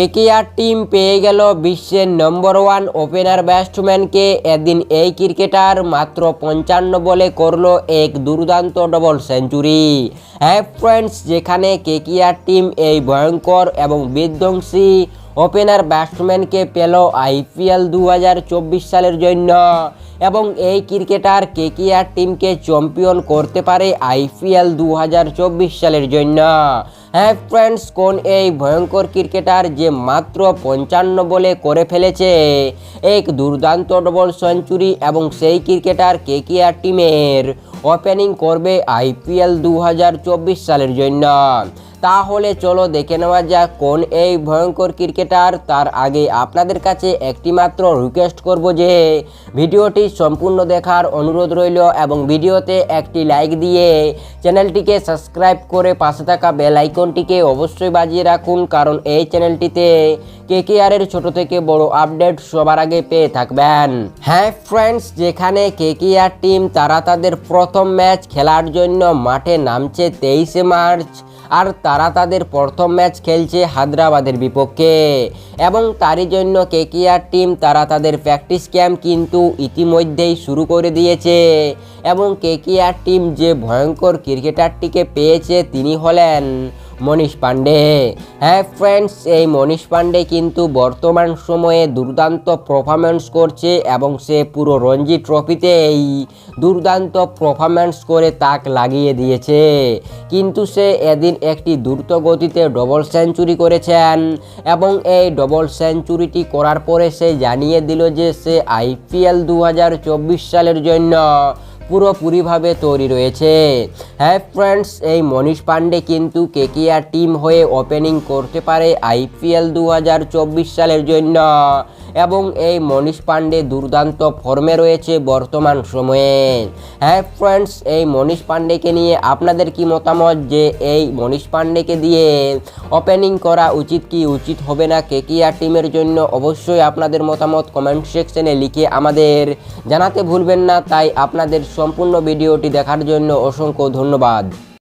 KKR team পেয়ে গেল বিশ্বের নম্বর ওয়ান ওপেনার ব্যাটসম্যানকে এদিন এই ক্রিকেটার মাত্র পঞ্চান্ন বলে করল এক দুর্দান্ত ডবল সেঞ্চুরি হ্যাঁ ফ্রেন্ডস যেখানে কেকেআর টিম এই ভয়ঙ্কর এবং বিধ্বংসী ওপেনার ব্যাটসম্যানকে পেল আইপিএল দু হাজার চব্বিশ সালের জন্য। এবং এই ক্রিকেটার কেকেআর টিমকে চ্যাম্পিয়ন করতে পারে আইপিএল দু হাজার চব্বিশ সালের জন্য। হ্যাঁ ফ্রেন্ডস কোন এই ভয়ঙ্কর ক্রিকেটার যে মাত্র পঞ্চান্ন বলে করে ফেলেছে? এক দুর্দান্ত ডবল সেঞ্চুরি এবং সেই ক্রিকেটার কেকেআর টিমের ওপেনিং করবে আইপিএল দু হাজার চব্বিশ সালের জন্য। তাহলে চলো দেখে নেওয়া যাক কোন এই ভয়ঙ্কর ক্রিকেটার তার আগে আপনাদের কাছে একটি মাত্র রিকোয়েস্ট করব যে ভিডিওটি সম্পূর্ণ দেখার অনুরোধ রইল এবং ভিডিওতে একটি লাইক দিয়ে চ্যানেলটিকে সাবস্ক্রাইব করে পাশে থাকা বেল আইকনটিকে অবশ্যই বাজিয়ে রাখুন, কারণ এই চ্যানেলটিতে কেকেআরের ছোট থেকে বড় আপডেট সবার আগে পেয়ে থাকবেন। হ্যাঁ ফ্রেন্ডস যেখানে কেকেআর টিম তারা তাদের প্রথম ম্যাচ খেলার জন্য মাঠে নামছে তেইশে মার্চ। আর তারা তাদের প্রথম ম্যাচ খেলছে হায়দ্রাবাদের বিপক্ষে। এবং তারই জন্য কেকেআর টিম তারা তাদের প্র্যাকটিস ক্যাম্প কিন্তু ইতিমধ্যেই শুরু করে দিয়েছে। এবং কেকেআর টিম যে ভয়ঙ্কর ক্রিকেটারটিকে পেয়েছে, তিনি হলেন মনীষ পাণ্ডে। হ্যাঁ ফ্রেন্ডস এই মনীষ পাণ্ডে কিন্তু বর্তমান সময়ে দুর্দান্ত পারফরমেন্স করছে এবং সে পুরো রঞ্জি ট্রফিতে এই দুর্দান্ত পারফরমেন্স করে তাক লাগিয়ে দিয়েছে। কিন্তু সে এদিন একটি দ্রুত গতিতে ডবল সেঞ্চুরি করেছেন এবং এই ডবল সেঞ্চুরিটি করার পরে সে জানিয়ে দিল যে সে আইপিএল দু হাজার চব্বিশ সালের জন্য পুরোপুরিভাবে তৈরি রয়েছে। হ্যাঁ ফ্রেন্ডস এই মনীষ পাণ্ডে কিন্তু কেকিআর টিম হয়ে ওপেনিং করতে পারে আইপিএল দু হাজার চব্বিশ সালের জন্য। এবং এই মনীষ পাণ্ডে দুর্দান্ত ফর্মে রয়েছে বর্তমান সময়ে। হ্যাঁ ফ্রেন্ডস এই মনীষ পাণ্ডেকে নিয়ে আপনাদের কি মতামত যে এই মনীষ পাণ্ডেকে দিয়ে ওপেনিং করা উচিত কি উচিত হবে না? কে কেকিআর টিমের জন্য অবশ্যই আপনাদের মতামত কমেন্ট সেকশনে লিখে আমাদের জানাতে ভুলবেন না। তাই আপনাদের সম্পূর্ণ ভিডিওটি দেখার জন্য অসংখ্য ধন্যবাদ।